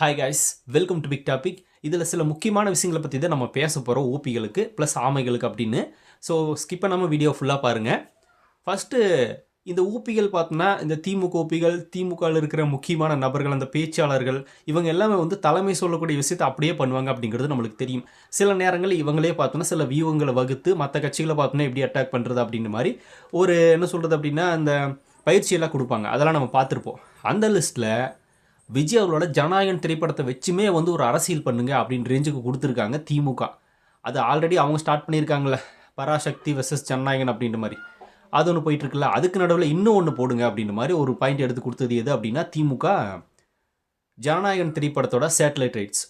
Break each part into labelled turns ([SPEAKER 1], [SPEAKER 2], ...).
[SPEAKER 1] Hi guys welcome to Big Topic இதில் சில முக்கியமான விஷயங்களை பற்றி தான் நம்ம பேச போகிறோம் ஓபிகளுக்கு ப்ளஸ் ஆமைகளுக்கு அப்படின்னு. ஸோ ஸ்கிப் பண்ணாமல் வீடியோ ஃபுல்லாக பாருங்கள் ஃபஸ்ட்டு இந்த ஊப்பிகள் பார்த்தோன்னா இந்த திமுக ஊப்பிகள் திமுகவில் இருக்கிற முக்கியமான நபர்கள் அந்த பேச்சாளர்கள் இவங்க எல்லாமே வந்து தலைமை சொல்லக்கூடிய விஷயத்தை அப்படியே பண்ணுவாங்க அப்படிங்கிறது நம்மளுக்கு தெரியும். சில நேரங்களில் இவங்களே பார்த்தோன்னா சில வியூகங்களை வகுத்து மற்ற கட்சிகளை பார்த்தோன்னா எப்படி அட்டாக் பண்ணுறது அப்படின்ற மாதிரி ஒரு என்ன சொல்கிறது அப்படின்னா அந்த பயிற்சியெல்லாம் கொடுப்பாங்க. அதெல்லாம் நம்ம பார்த்துருப்போம். அந்த லிஸ்ட்டில் விஜய் அவர்களோட ஜனநாயகன் திரைப்படத்தை வச்சுமே வந்து ஒரு அரசியல் பண்ணுங்க அப்படின்னு ரேஞ்சுக்கு கொடுத்துருக்காங்க திமுக. அது ஆல்ரெடி அவங்க ஸ்டார்ட் பண்ணியிருக்காங்களே பராசக்தி வெர்சஸ் ஜனநாயகன் அப்படின்ற மாதிரி. அது ஒன்று போயிட்டுருக்குல்ல. அதுக்கு நடுவில் இன்னும் ஒன்று போடுங்க அப்படின்ற மாதிரி ஒரு பாயிண்ட் எடுத்து கொடுத்தது எது அப்படின்னா திமுக ஜனநாயகன் திரைப்படத்தோட சேட்டலைட் ரைட்ஸ்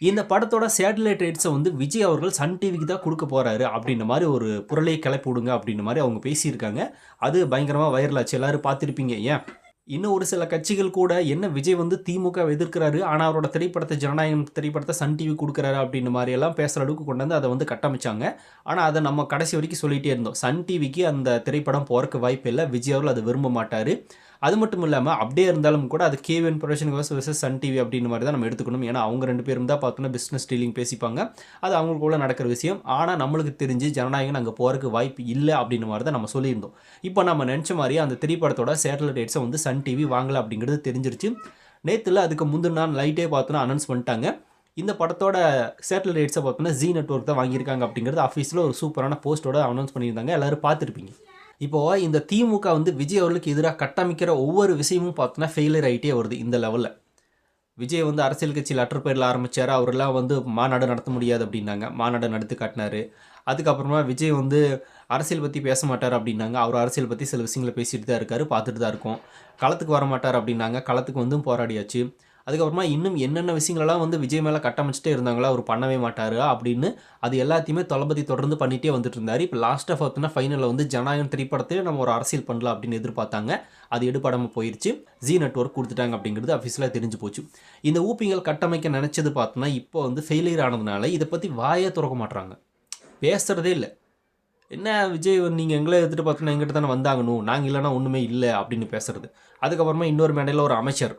[SPEAKER 1] இந்த படத்தோட சேட்டலைட் ரைட்ஸை வந்து விஜய் அவர்கள் சன் டிவிக்கு தான் கொடுக்க போகிறாரு அப்படின்ற மாதிரி ஒரு புரளையை கிளப்பி விடுங்க அப்படின்ற மாதிரி அவங்க பேசியிருக்காங்க. அது பயங்கரமாக வைரல் ஆச்சு. எல்லோரும் பார்த்துருப்பீங்க. ஏன்? இன்னும் ஒரு சில கட்சிகள் கூட என்ன விஜய் வந்து திமுக எதிர்க்கிறாரு ஆனால் அவரோட திரைப்படத்தை ஜனநாயகம் திரைப்படத்தை சன் டிவி கொடுக்குறாரு அப்படின்னு மாதிரி எல்லாம் பேசுகிற அளவுக்கு கொண்டு வந்து அதை வந்து கட்டமைச்சாங்க. ஆனால் அதை நம்ம கடைசி வரைக்கும் சொல்லிகிட்டே இருந்தோம். சன் டிவிக்கு அந்த திரைப்படம் போகிறக்கு வாய்ப்பு இல்லை. விஜய் அவர்கள் அதை விரும்ப மாட்டார். அது மட்டும் இல்லாமல் அப்படியே இருந்தாலும் கூட அது கேவிஎன் ப்ரொடக்ஷன் வர்ஸ் வர்சஸ் சன் டிவி அப்படின்ற மாதிரி தான் நம்ம எடுத்துக்கணும். ஏன்னா அவங்க ரெண்டு பேரும் தான் பார்த்தோன்னா பிஸ்னஸ் டீலிங் பேசிப்பாங்க. அது அவங்களுக்குள்ள நடக்கிற விஷயம். ஆனால் நம்மளுக்கு தெரிஞ்சு ஜனநாயகன் அங்கே போகிறதுக்கு வாய்ப்பு இல்லை அப்படின்ற மாதிரி தான் நம்ம சொல்லியிருந்தோம். இப்போ நம்ம நினச்ச மாதிரி அந்த திரைப்படத்தோட சேட்டலைட் டேட்ஸை வந்து சன் டிவி வாங்கலை அப்படிங்கிறது தெரிஞ்சிருச்சு. நேற்றுல அதுக்கு முந்தின நாள் லைட்டே பார்த்தோன்னா அனௌன்ஸ் பண்ணிட்டாங்க. இந்த படத்தோட சேட்டலைட் ரைட்ஸை பார்த்தோன்னா ஜி நெட்ஒர்க் தான் வாங்கியிருக்காங்க அப்படிங்கிறது ஆஃபீஸில் ஒரு சூப்பரான போஸ்ட்டோட அனௌன்ஸ் பண்ணியிருந்தாங்க. எல்லோரும் பார்த்துருப்பீங்க. இப்போது இந்த திமுக வந்து விஜய் அவர்களுக்கு எதிராக கட்டமைக்கிற ஒவ்வொரு விஷயமும் பார்த்தோன்னா ஃபெயிலியர் ஆகிட்டே வருது இந்த லெவலில் விஜய் வந்து அரசியல் கட்சியில் அற்ற பேரில் ஆரம்பித்தார் அவரெல்லாம் வந்து மாநாடு நடத்த முடியாது அப்படின்னாங்க. மாநாடு நடத்தி காட்டினார். அதுக்கப்புறமா விஜய் வந்து அரசியல் பற்றி பேச மாட்டார் அப்படின்னாங்க. அவர் அரசியல் பற்றி சில விஷயங்களை பேசிட்டு தான் இருக்கார். பார்த்துட்டு தான் இருக்கோம். களத்துக்கு வர மாட்டார் அப்படின்னாங்க. களத்துக்கு வந்தும் போராடியாச்சு. அதுக்கப்புறமா இன்னும் என்னென்ன விஷயங்களெல்லாம் வந்து விஜய் மேலே கட்டமைச்சிட்டே இருந்தாங்களோ அவர் பண்ணவே மாட்டார் அப்படின்னு அது எல்லாத்தையுமே தளபதி தொடர்ந்து பண்ணிகிட்டே வந்துட்டு இருந்தார் இப்போ லாஸ்ட்டாக பார்த்தோன்னா ஃபைனலில் வந்து ஜனநாயகம் திரைப்படத்தையே நம்ம ஒரு அரசியல் பண்ணலாம் அப்படின்னு எதிர்பார்த்தாங்க. அது எடுபடாமல் போயிடுச்சு ஜி நெட்ஒர்க் கொடுத்துட்டாங்க அப்படிங்கிறது அஃபீஸில் தெரிஞ்சு போச்சு. இந்த ஊப்பிங்கள் கட்டமைக்க நினச்சது பார்த்தோன்னா இப்போ வந்து ஃபெயிலியர் ஆனதுனால இதை பற்றி வாயே திறக்க மாட்டுறாங்க பேசுகிறதே இல்லை. என்ன விஜய் நீங்கள் எங்களை எடுத்துகிட்டு பார்த்தோன்னா எங்கிட்ட தானே வந்தாங்கணும். நாங்கள் இல்லைனா ஒன்றுமே இல்லை அப்படின்னு பேசுறது. அதுக்கப்புறமா இன்னொரு மேடையில் ஒரு அமைச்சர்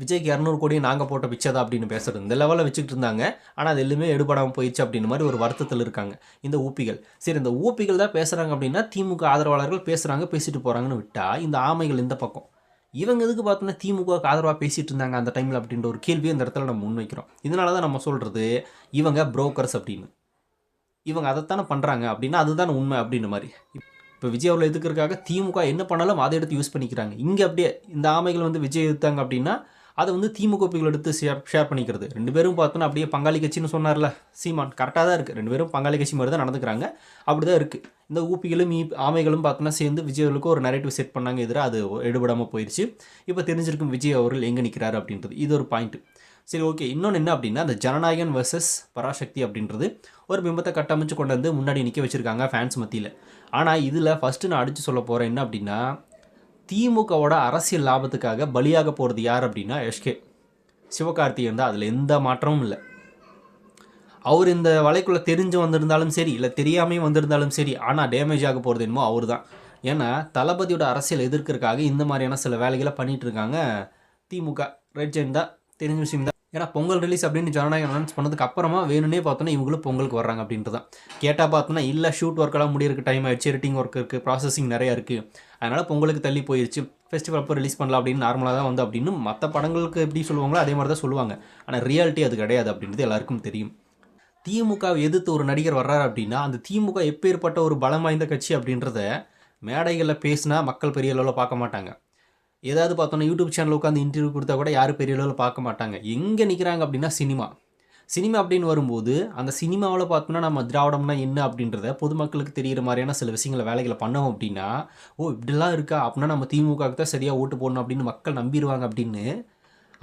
[SPEAKER 1] விஜய்க்கு இரநூறு கோடி நாங்கள் போட்ட பிச்சை அப்படின்னு பேசுகிறது இந்த லெவலில் வச்சுக்கிட்டு இருந்தாங்க. ஆனால் அது எல்லாமே எடுபடாமல் போயிடுச்சு அப்படின்னு மாதிரி ஒரு வருத்தத்தில் இருக்காங்க. இந்த ஊப்பிகள் சரி இந்த ஊப்பிகள் தான் பேசுகிறாங்க அப்படின்னா திமுக ஆதரவாளர்கள் பேசுகிறாங்க பேசிட்டு போகிறாங்கன்னு விட்டால் இந்த ஆமைகள் இந்த பக்கம். இவங்க எதுக்கு பார்த்தோன்னா திமுகவுக்கு ஆதரவாக பேசிகிட்டு இருந்தாங்க அந்த டைமில் அப்படின்ற ஒரு கேள்வியை இந்த இடத்துல நம்ம முன்வைக்கிறோம் இதனால தான் நம்ம சொல்கிறது இவங்க புரோக்கர்ஸ் அப்படின்னு. இவங்க அதைத்தானே பண்ணுறாங்க அப்படின்னா அதுதான் உண்மை அப்படின்ற மாதிரி. இப்போ விஜய் அவர்கள் எதுக்குறதுக்காக திமுக என்ன பண்ணாலும் அதை எடுத்து யூஸ் பண்ணிக்கிறாங்க. இங்கே அப்படியே இந்த ஆமைகள் வந்து விஜய் எடுத்தாங்க அப்படின்னா அதை வந்து திமுக பிகள் எடுத்து ஷேர் ஷேர் பண்ணிக்கிறது. ரெண்டு பேரும் பார்த்தோன்னா அப்படியே பங்காளி கட்சின்னு சொன்னார்ல சீமான். கரெக்டாக தான் இருக்குது ரெண்டு பேரும் பங்காளி கட்சி மாதிரி தான் நடந்துக்கிறாங்க. அப்படி தான் இருக்குது இந்த ஊப்பிகளும் ஈ ஆமைகளும் பார்த்தோன்னா சேர்ந்து விஜய் ஒரு நரேட்டிவ் செட் பண்ணாங்க. எதிராக அது எடுபடாமல் போயிடுச்சு இப்போ தெரிஞ்சிருக்கும் விஜய் அவர்கள் எங்கே நிற்கிறாரு அப்படின்றது. இது ஒரு பாயிண்ட்டு சரி ஓகே இன்னொன்று என்ன அப்படின்னா அந்த ஜனநாயகன் வர்சஸ் பராசக்தி அப்படின்றது ஒரு பிம்பத்தை கட்டமைச்சு கொண்டு வந்து முன்னாடி நிற்க வச்சுருக்காங்க ஃபேன்ஸ் மத்தியில். ஆனால் இதில் ஃபஸ்ட்டு நான் அடித்து சொல்ல போகிறேன் என்ன அப்படின்னா திமுகவோட அரசியல் லாபத்துக்காக பலியாக போகிறது யார் அப்படின்னா எஸ்கே சிவகார்த்திகேயன் தான். அதில் எந்த மாற்றமும் இல்லை. அவர் இந்த வலைக்குள்ளே தெரிஞ்சு வந்திருந்தாலும் சரி இல்லை தெரியாமையும் வந்திருந்தாலும் சரி ஆனால் டேமேஜ் ஆக போகிறது என்னமோ அவர் தான். ஏன்னா தளபதியோட அரசியல் எதிர்க்கிறதுக்காக இந்த மாதிரியான சில வேலைகளை பண்ணிகிட்ருக்காங்க திமுக. ரெட் ஜெயின் தான். தெரிஞ்ச விஷயம் தான். ஏன்னா பொங்கல் ரிலீஸ் அப்படின்னு ஜனநாயகம் அனௌன்ஸ் பண்ணதுக்கு அப்புறமா வேணும்னே பார்த்தோன்னா இவங்களும் பொங்கலுக்கு வர்றாங்க அப்படின்ட்டு தான். கேட்டால் பார்த்தோன்னா இல்லை ஷூட் ஒர்க்கெல்லாம் முடியிருக்கு டைம் ஆயிடுச்சு எடிட்டிங் ஒர்க் இருக்குது ப்ராசஸிங் நிறையா இருக்குது அதனால் பொங்கலுக்கு தள்ளி போயிடுச்சு ஃபெஸ்டிவல் அப்போ ரிலீஸ் பண்ணலாம் அப்படின்னு நார்மலாக தான் வந்து அப்படின்னு மற்ற படங்களுக்கு எப்படி சொல்லுவாங்களோ அதே மாதிரி தான் சொல்லுவாங்க. ஆனால் ரியாலிட்டி அது கிடையாது அப்படின்றது எல்லாருக்கும் தெரியும். திமுகவை எதிர்த்து ஒரு நடிகர் வர்றாரு அப்படின்னா அந்த திமுக எப்பேற்பட்ட ஒரு பலம் வாய்ந்த கட்சி அப்படின்றத மேடைகளில் பேசினா மக்கள் பெரிய அளவில் பார்க்க மாட்டாங்க. ஏதாவது பார்த்தோன்னா யூடியூப் சேனல் உட்காந்து இன்டர்வியூ கொடுத்தா கூட யாரும் பெரிய அளவில் பார்க்க மாட்டாங்க. எங்கே நிற்கிறாங்க அப்படின்னா சினிமா சினிமா அப்படின்னு வரும்போது அந்த சினிமாவில் பார்த்தோம்னா நம்ம திராவிடம்னா என்ன அப்படின்றத பொதுமக்களுக்கு தெரிகிற மாதிரியான சில விஷயங்களை வேலைகளை பண்ணோம் அப்படின்னா ஓ இப்படிலாம் இருக்கா? அப்படின்னா நம்ம திமுகவுக்கு தான் சரியாக ஓட்டு போடணும் அப்படின்னு மக்கள் நம்பிடுவாங்க அப்படின்னு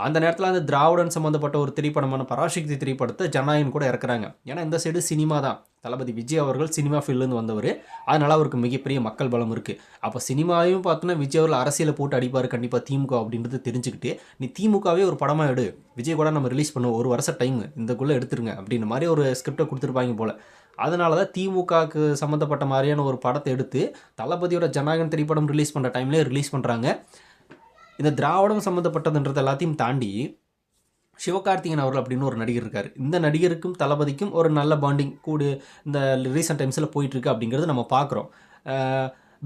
[SPEAKER 1] அந்த நேரத்தில் அந்த திராவிடன் சம்மந்தப்பட்ட ஒரு திரைப்படமான பராசக்தி திரைப்படத்தை ஜனநாயகன் கூட இறக்குறாங்க. ஏன்னா இந்த சைடு சினிமா தான். தளபதி விஜய் அவர்கள் சினிமா ஃபீல்டுலேருந்து வந்தவர். அதனால் அவருக்கு மிகப்பெரிய மக்கள் பலம் இருக்குது அப்போ சினிமாவையும் பார்த்தோன்னா விஜய் அவர்கள் அரசியலை போட்டு அடிப்பார் கண்டிப்பாக திமுக அப்படின்றது தெரிஞ்சுக்கிட்டு நீ திமுகவே ஒரு படமாக எடு. விஜய் கூட நம்ம ரிலீஸ் பண்ணுவோம் ஒரு வருஷம் டைம் இந்தக்குள்ளே எடுத்துருங்க. அப்படின்ற மாதிரி ஒரு ஸ்கிரிப்டை கொடுத்துருப்பாங்க போல். அதனால தான் திமுகவுக்கு சம்மந்தப்பட்ட மாதிரியான ஒரு படத்தை எடுத்து தளபதியோட ஜனநாயகன் திரைப்படம் ரிலீஸ் பண்ணுற டைம்லேயே ரிலீஸ் பண்ணுறாங்க இந்த திராவிடம் சம்மந்தப்பட்டதுன்றது எல்லாத்தையும் தாண்டி சிவகார்த்திகேயன் அவர்கள் அப்படின்னு ஒரு நடிகர் இருக்கார். இந்த நடிகருக்கும் தளபதிக்கும் ஒரு நல்ல பாண்டிங் கூடு இந்த ரீசெண்ட் டைம்ஸில் போயிட்டுருக்கு அப்படிங்கிறது நம்ம பார்க்குறோம்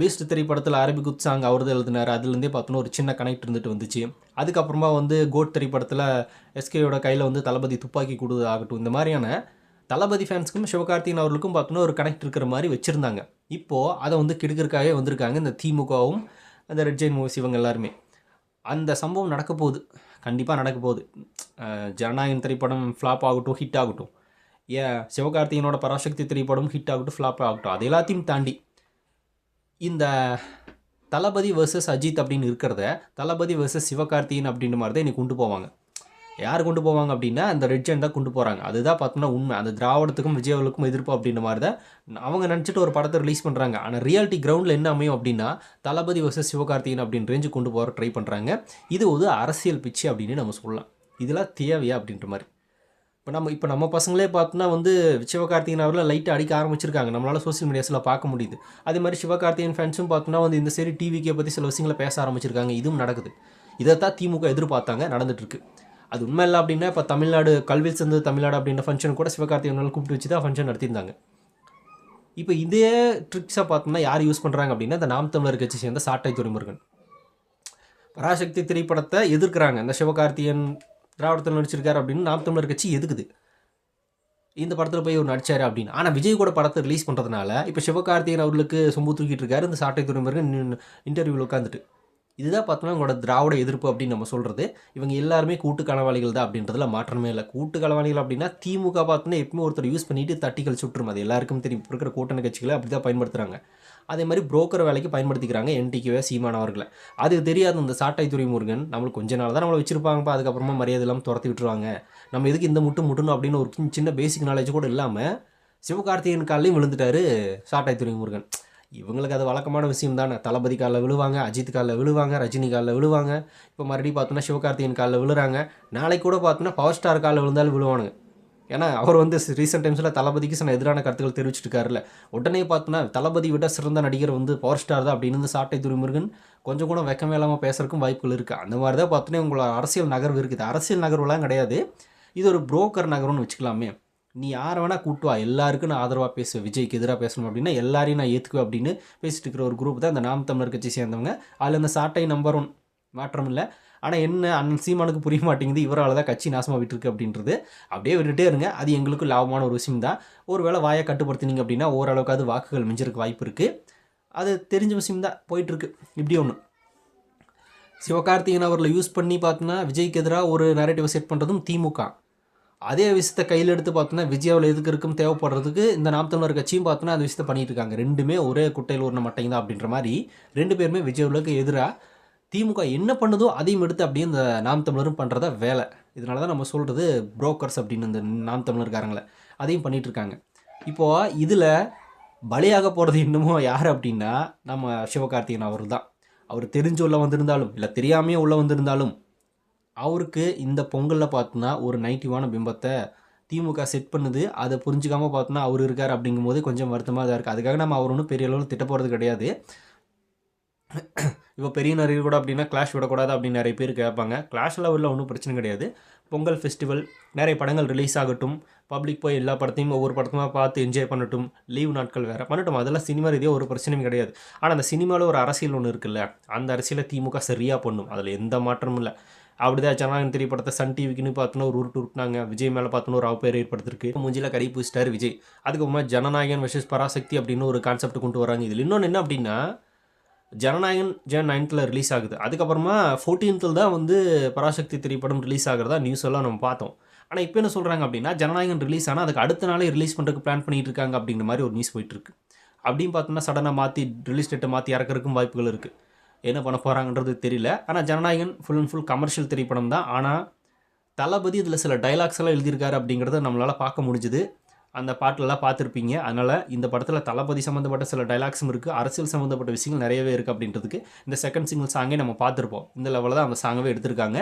[SPEAKER 1] பீஸ்ட் திரைப்படத்தில் அரபிக் குத் சாங் அவர் தான் எழுதினார். அதுலேருந்தே பார்த்தோன்னா ஒரு சின்ன கனெக்ட் இருந்துட்டு வந்துச்சு. அதுக்கப்புறமா வந்து கோட் திரைப்படத்தில் எஸ்கேயோட கையில் வந்து தளபதி துப்பாக்கி கொடுது ஆகட்டும். இந்த மாதிரியான தளபதி ஃபேன்ஸுக்கும் சிவகார்த்திகேயன் அவர்களுக்கும் பார்த்தோன்னா ஒரு கனெக்ட் இருக்கிற மாதிரி வச்சுருந்தாங்க. இப்போது அதை வந்து கெடுக்கிறக்காகவே வந்திருக்காங்க இந்த திமுகவும் அந்த ரெட் ஜெயின் மூவிஸ் இவங்க எல்லாருமே. அந்த சம்பவம் நடக்க போகுது. கண்டிப்பாக நடக்க போகுது. ஜனநாயகன் திரைப்படம் ஃப்ளாப் ஆகட்டும் ஹிட் ஆகட்டும். ஏன் சிவகார்த்திகேயனோட பராசக்தி திரைப்படம் ஹிட் ஆகட்டும் ஃப்ளாப் ஆகட்டும். அது எல்லாத்தையும் தாண்டி இந்த தளபதி வர்சஸ் அஜித் அப்படின்னு இருக்கிறத தளபதி வர்சஸ் சிவகார்த்திகேயன் அப்படின்ற மாதிரி தான் இன்றைக்கி கொண்டு போவாங்க. யார் கொண்டு போவாங்க அப்படின்னா அந்த ரெட்ஜன் தான் கொண்டு போகிறாங்க அதுதான் பார்த்தோம்னா உண்மை. அந்த திராவிடத்துக்கும் விஜயவளுக்கும் எதிர்ப்பு அப்படின்ற மாதிரி தான் அவங்க நினச்சிட்டு ஒரு படத்தை ரிலீஸ் பண்ணுறாங்க ஆனால் ரியாலிட்டி கிரவுண்டில் என்ன அமையும் அப்படின்னா தளபதி வர்சஸ் சிவகார்த்திகேயன் அப்படின்னு ரேஞ்சு கொண்டு போகிற ட்ரை பண்ணுறாங்க இது ஒரு அரசியல் பிச்சு அப்படின்னு நம்ம சொல்லலாம். இதெல்லாம் தேவையா அப்படின்ற மாதிரி. இப்போ நம்ம இப்போ நம்ம பசங்களே பார்த்தோன்னா வந்து சிவகார்த்திகன் அவரில் லைட்டாக அடிக்க ஆரம்பிச்சிருக்காங்க. நம்மளால் சோஷியல் மீடியாஸில் பார்க்க முடியுது. அதே மாதிரி சிவகார்த்திகேயன் ஃபேன்ஸும் பார்த்தோன்னா வந்து இந்த சரி டிவிக்கே பற்றி சில விஷயங்களை பேச ஆரம்பிச்சிருக்காங்க. இதுவும் நடக்குது. இதைத்தான் திமுக எதிர்பார்த்தாங்க நடந்துட்டுருக்கு அது உண்மை இல்லை அப்படின்னா இப்போ தமிழ்நாடு கல்வியில் சேர்ந்து தமிழ்நாடு அப்படின்ற ஃபங்க்ஷன் கூட சிவகார்த்திகேயன் கூப்பிட்டு வச்சு தான் ஃபங்க்ஷன் நடத்தியிருந்தாங்க. இப்போ இதே ட்ரிக்ஸாக பார்த்தோம்னா யார் யூஸ் பண்ணுறாங்க அப்படின்னா இந்த நாம் தமிழர் கட்சி சேர்ந்த சாட்டை துறைமுருகன் பராசக்தி திரைப்படத்தை எதிர்க்கிறாங்க. இந்த சிவகார்த்தியன் திராவிடத்தில் நடிச்சிருக்காரு அப்படின்னு நாம் தமிழர் கட்சி எதுக்குது? இந்த படத்தில் போய் ஒரு நடிச்சார் அப்படின்னு. ஆனால் விஜய் கூட படத்தை ரிலீஸ் பண்ணுறதுனால இப்போ சிவகார்த்திகேயன் அவர்களுக்கு சொம்பு தூக்கிட்டு இருக்காரு. இந்த சாட்டை துறைமுருகன் இன்டர்வியூவில் உட்காந்துட்டு இதுதான் பார்த்தோம்னா உங்களோட திராவிட எதிர்ப்பு அப்படின்னு நம்ம சொல்கிறது இவங்க எல்லாருமே கூட்டு கனவாளிகள் தான் அப்படின்றதுல மாற்றமே இல்லை. கூட்டு கனவாளிகள் அப்படின்னா திமுக பார்த்தோன்னா எப்பவுமே ஒருத்தர் யூஸ் பண்ணிட்டு தட்டிகள் சுற்றும் அது எல்லாருக்கும் தெரியும். இப்போ இருக்கிற கூட்டணி கட்சிகளை அப்படி தான் பயன்படுத்துகிறாங்க அதே மாதிரி புரோக்கர் வேலைக்கு பயன்படுத்திக்கிறாங்க என்டிகேவே சீமானவர்களை அது தெரியாது. இந்த சாட்டை துறைமுருகன் நம்மளுக்கு கொஞ்ச நாள் தான் நம்மளை வச்சிருப்பாங்கப்பா. அதுக்கப்புறமா மரியாதை இல்லாமல் துரத்தி விட்டுருவாங்க. நம்ம எதுக்கு இந்த முட்டு முட்டணும் அப்படின்னு ஒரு சின்ன- சின்ன பேசிக் நாலேஜ் கூட இல்லாமல் சிவகார்த்திகேயன் காலையும் விழுந்துட்டாரு சாட்டை துறைமுருகன். இவங்களுக்கு அது வழக்கமான விஷயம் தானே. தளபதி காலில் விழுவாங்க அஜித் காலில் விழுவாங்க ரஜினி காலில் விழுவாங்க. இப்போ மறுபடியும் பார்த்தோன்னா சிவகார்த்திகேயன் காலில் விழுறாங்க. நாளைக்கு கூட பார்த்தோன்னா பவர் ஸ்டார் காலில் விழுந்தாலும் விழுவானுங்க. ஏன்னா அவர் வந்து ரீசெண்ட் டைம்ஸில் தளபதிக்கு சில எதிரான கருத்துக்கள் தெரிவிச்சிருக்காருல உடனே பார்த்தோன்னா தளபதி விட சிறந்த நடிகர் வந்து பவர் ஸ்டார் தான் அப்படின்னு வந்து சாட்டை துரைமுருகன் கொஞ்சம் கூட வெக்கமே இல்லாமல் பேசுறதுக்கும் வாய்ப்புகள் இருக்குது அந்த மாதிரி தான் பார்த்தோன்னே உங்களோட அரசியல் நகர்வு இருக்குது. அரசியல் நகர்வுலாம் கிடையாது. இது ஒரு புரோக்கர் நகரம்னு வச்சுக்கலாமே. நீ யாரை வேணால் கூட்டு வா. எல்லாருக்கும் நான் ஆதரவாக பேசுவேன். விஜய்க்கு எதிராக பேசணும் அப்படின்னா எல்லாரையும் நான் ஏற்றுக்குவேன் அப்படின்னு பேசிட்டு இருக்கிற ஒரு குரூப் தான் இந்த நாம் தமிழர் கட்சி சேர்ந்தவங்க. அதில் இந்த சாட்டை நம்பர் ஒன் மாற்றம் இல்லை ஆனால் என்ன அண்ணன் சீமானுக்கு புரிய மாட்டேங்குது. இவரால் தான் கட்சி நாசமாக விட்டுருக்கு அப்படின்றது. அப்படியே விட்டுட்டே இருங்க. அது எங்களுக்கு லாபமான ஒரு விஷயம் தான். ஒரு வேளை வாயை கட்டுப்படுத்தினீங்க அப்படின்னா ஓரளவுக்கு அது வாக்குகள் மிஞ்சிருக்கு வாய்ப்பு இருக்குது அது தெரிஞ்ச விஷயம் தான். போயிட்டுருக்கு இப்படி ஒன்று சிவகார்த்திகேயன் அவர்களை யூஸ் பண்ணி பார்த்தோன்னா விஜய்க்கு எதிராக ஒரு நரேட்டிவை செட் பண்ணுறதும் திமுக. அதே விஷயத்தை கையில் எடுத்து பார்த்தோன்னா விஜயாவில் எதுக்கு இருக்கும் தேவைப்படுறதுக்கு இந்த நாம் தமிழர் கட்சியும் பார்த்தோன்னா அந்த விஷயத்தை பண்ணிட்டு இருக்காங்க. ரெண்டுமே ஒரே குட்டையில் ஒரு மட்டைங்க தான் அப்படின்ற மாதிரி ரெண்டு பேருமே விஜயாவுக்கு எதிராக திமுக என்ன பண்ணுதோ அதையும் எடுத்து அப்படியே இந்த நாம் தமிழரும் பண்ணுறத வேலை. இதனால தான் நம்ம சொல்கிறது புரோக்கர்ஸ் அப்படின்னு இந்த நாம் தமிழர்காரங்களை. அதையும் பண்ணிகிட்ருக்காங்க இருக்காங்க. இப்போது இதில் பலியாக போகிறது இன்னமும் யார் அப்படின்னா நம்ம சிவகார்த்திகேயன் அவர் தான் அவர் தெரிஞ்சு உள்ள வந்திருந்தாலும் இல்லை தெரியாமையே உள்ளே வந்திருந்தாலும் அவருக்கு இந்த பொங்கலில் பார்த்தோன்னா ஒரு நைட்டிவான பிம்பத்தை திமுக செட் பண்ணுது. அதை புரிஞ்சுக்காம பார்த்தோன்னா அவர் இருக்கார் அப்படிங்கும்போது கொஞ்சம் வருத்தமாக தான் இருக்குது அதுக்காக நம்ம அவர் ஒன்றும் பெரிய அளவில் திட்ட போகிறது கிடையாது. இப்போ பெரிய நிறைய கூட அப்படின்னா கிளாஷ் விடக்கூடாது அப்படின்னு நிறைய பேர் கேட்பாங்க. கிளாஷ் லெவலில் ஒன்றும் பிரச்சனை கிடையாது. பொங்கல் ஃபெஸ்டிவல் நிறைய படங்கள் ரிலீஸ் ஆகட்டும். பப்ளிக் போய் எல்லா படத்தையும் ஒவ்வொரு படத்துமாக பார்த்து என்ஜாய் பண்ணட்டும். லீவ் நாட்கள் வேறு. பண்ணட்டும். அதெல்லாம் சினிமா ரீதியாக ஒரு பிரச்சனையும் கிடையாது. ஆனால் அந்த சினிமாவில் ஒரு அரசியல் ஒன்று இருக்குல்ல? அந்த அரசியலை திமுக சரியாக பண்ணும். அதில் எந்த மாற்றமும் இல்லை. அப்படிதான் ஜனநாயகன் திரைப்படத்தை படத்தை சன் டிவிக்குன்னு பார்த்தோன்னா ஒரு உருட்டு உருட்டினாங்க. விஜய் மேலே பார்த்தோன்னா ஒரு அவப்பேர் ஏற்படுத்திருக்கு. மூஞ்சியில் கறி பூசிட்டார் விஜய். அதுக்கப்புறமா ஜனநாயகன் வெர்சஸ் பராசக்தி அப்படின்னு ஒரு கான்செப்ட் கொண்டு வராங்க. இதில் இன்னொன்று என்ன அப்படின்னா ஜனநாயகன் ஜன் நைன்த்தில் ரிலீஸ் ஆகுது. அதுக்கப்புறமா ஃபோர்டீன்த்தில் தான் வந்து பராசக்தி திரைப்படம் ரிலீஸ் ஆகிறதா நியூஸ் எல்லாம் நம்ம பார்த்தோம். ஆனால் இப்போ என்ன சொல்கிறாங்க அப்படின்னா ஜனநாயகன் ரிலீஸ் ஆனால் அதுக்கு அடுத்த நாளே ரிலீஸ் பண்ணுறதுக்கு பிளான் பண்ணிட்டு இருக்காங்க அப்படிங்கிற மாதிரி ஒரு நியூஸ் போயிட்டுருக்கு அப்படின்னு பார்த்தோம்னா சடனாக மாற்றி ரிலீஸ் டேட்டை மாற்றி இறக்கறதுக்கும் வாய்ப்புகள் இருக்குது என்ன பண்ண போகிறாங்கன்றது தெரியல. ஆனால் Jananayagan full and full commercial திரைப்படம் தான். ஆனால் தளபதி இதில் சில டைலாக்ஸ் எல்லாம் எழுதியிருக்காரு அப்படிங்கிறத நம்மளால் பார்க்க முடிஞ்சுது. அந்த பாட்டிலலாம் பார்த்துருப்பீங்க. அதனால் இந்த படத்தில் தளபதி சம்மந்தப்பட்ட சில டைலாக்ஸும் இருக்குது அரசியல் சம்மந்தப்பட்ட விஷயங்கள் நிறையவே இருக்குது அப்படின்றதுக்கு இந்த செகண்ட் சிங்கிள் சாங்கே நம்ம பார்த்துருப்போம். இந்த லெவலில் தான் அந்த சாங்கவே எடுத்திருக்காங்க.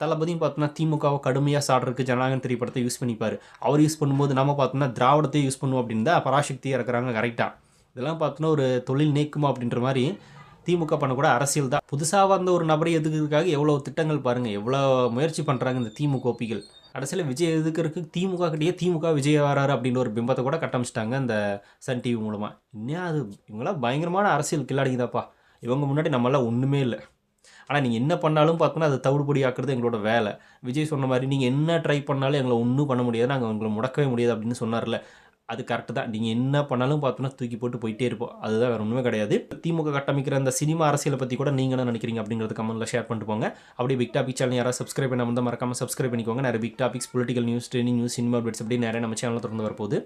[SPEAKER 1] தளபதியும் பார்த்தோன்னா திமுகவை கடுமையாக சாடுறதுக்கு ஜனநாயகன் திரைப்படத்தை யூஸ் பண்ணிப்பார். அவர் யூஸ் பண்ணும்போது நம்ம பார்த்தோம்னா திராவிடத்தை யூஸ் பண்ணுவோம் அப்படின்னு தான் பராசக்தியாக இறக்குறாங்க கரெக்டாக இதெல்லாம் பார்த்தோன்னா ஒரு தொழில் நீக்குமா அப்படின்ற மாதிரி திமுக பண்ணக்கூட அரசியல் தான். புதுசாக வந்த ஒரு நபரை எதுக்குறதுக்காக எவ்வளோ திட்டங்கள் பாருங்கள் எவ்வளோ முயற்சி பண்ணுறாங்க இந்த திமுக ஒப்பிகள் கடைசியில் விஜய் எதுக்கிறதுக்கு திமுக கிட்டேயே திமுக விஜய் வராரு அப்படின்ற ஒரு பிம்பத்தை கூட கட்டமிச்சிட்டாங்க அந்த சன் டிவி மூலமாக இன்னும் அது? இவங்களாம் பயங்கரமான அரசியல் கில்லாடிங்கதாப்பா. இவங்க முன்னாடி நம்மளாம் ஒன்றுமே இல்லை. ஆனால் நீங்கள் என்ன பண்ணாலும் பார்த்தோன்னா அது தவிடுபடி ஆக்குறது எங்களோட வேலை. விஜய் சொன்ன மாதிரி நீங்கள் என்ன ட்ரை பண்ணாலும் எங்களை ஒன்றும் பண்ண முடியாது. நாங்கள் உங்களை முடக்கவே முடியாது அப்படின்னு சொன்னார்ல. அது கரெக்டு தான். நீங்கள் என்ன பண்ணாலும் பார்த்தோன்னா தூக்கி போட்டு போயிட்டே இருப்போம். அதுதான் வேறு ஒன்றுமே கிடையாது. திமுக கட்டமைக்கிற அந்த சினிமா அரசியலை பற்றி கூட நீங்கள் என்ன நினைக்கிறீங்க அப்படிங்கிறது கமெண்ட்டில் ஷேர் பண்ணிட்டு போங்க. அப்படியே பிக் டாபிக் சேனல் யாராவது சப்ஸ்கிரைப் பண்ணாமல் மறக்காமல் சப்ஸ்கிரைப் பண்ணிக்கோங்க. நிறைய Big Topics political news training news cinema updates அப்படி நிறைய நம்ம சேனலில் திறந்து வரப்போகுது.